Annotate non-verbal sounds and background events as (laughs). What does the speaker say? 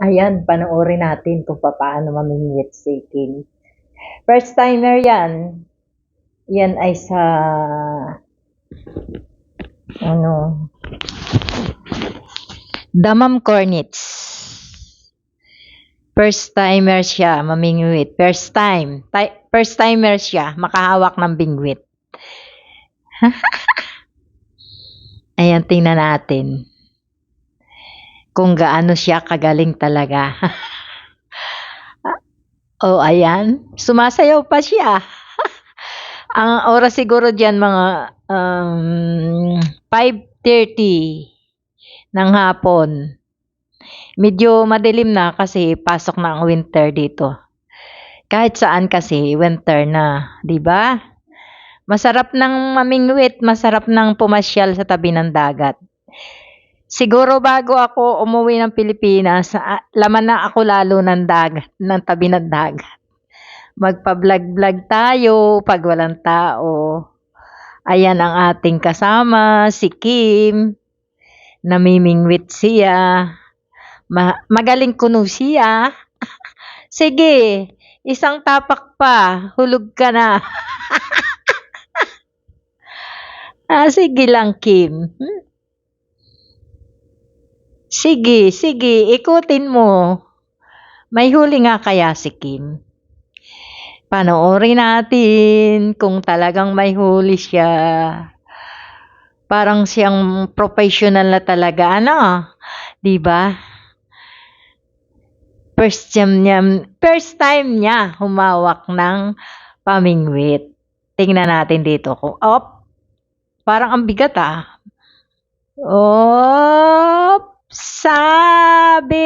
Ayan, panoorin natin kung paano mamingwit Kim. First timer yan. Yan ay sa ano Damam Cornets. First timer siya, mamingwit. First time. Ti- first timer siya, makahawak ng bingwit. (laughs) Ayan, tingnan natin. Kung gaano siya kagaling talaga. (laughs) oh, ayan. Sumasayaw pa siya. (laughs) Ang oras siguro diyan mga um, 5.30 ng hapon. Medyo madilim na kasi pasok na ang winter dito. Kahit saan kasi winter na, 'di ba? Masarap ng mamingwit, masarap ng pumasyal sa tabi ng dagat. Siguro bago ako umuwi ng Pilipinas, ah, laman na ako lalo ng dagat, ng tabi ng dagat. Magpa-vlog-vlog tayo pag walang tao. Ayan ang ating kasama, si Kim. Namimingwit siya. Ma- magaling kuno siya. (laughs) Sige, isang tapak pa, hulog ka na. (laughs) ah, sige lang, Kim. Hmm? Sige, sige, ikutin mo. May huli nga kaya si Kim. Panoorin natin kung talagang may huli siya. Parang siyang professional na talaga, ano? 'Di ba? First time niya, first time niya humawak ng pamingwit. Tingnan natin dito kung, op, parang ang bigat ah. Op, sabe.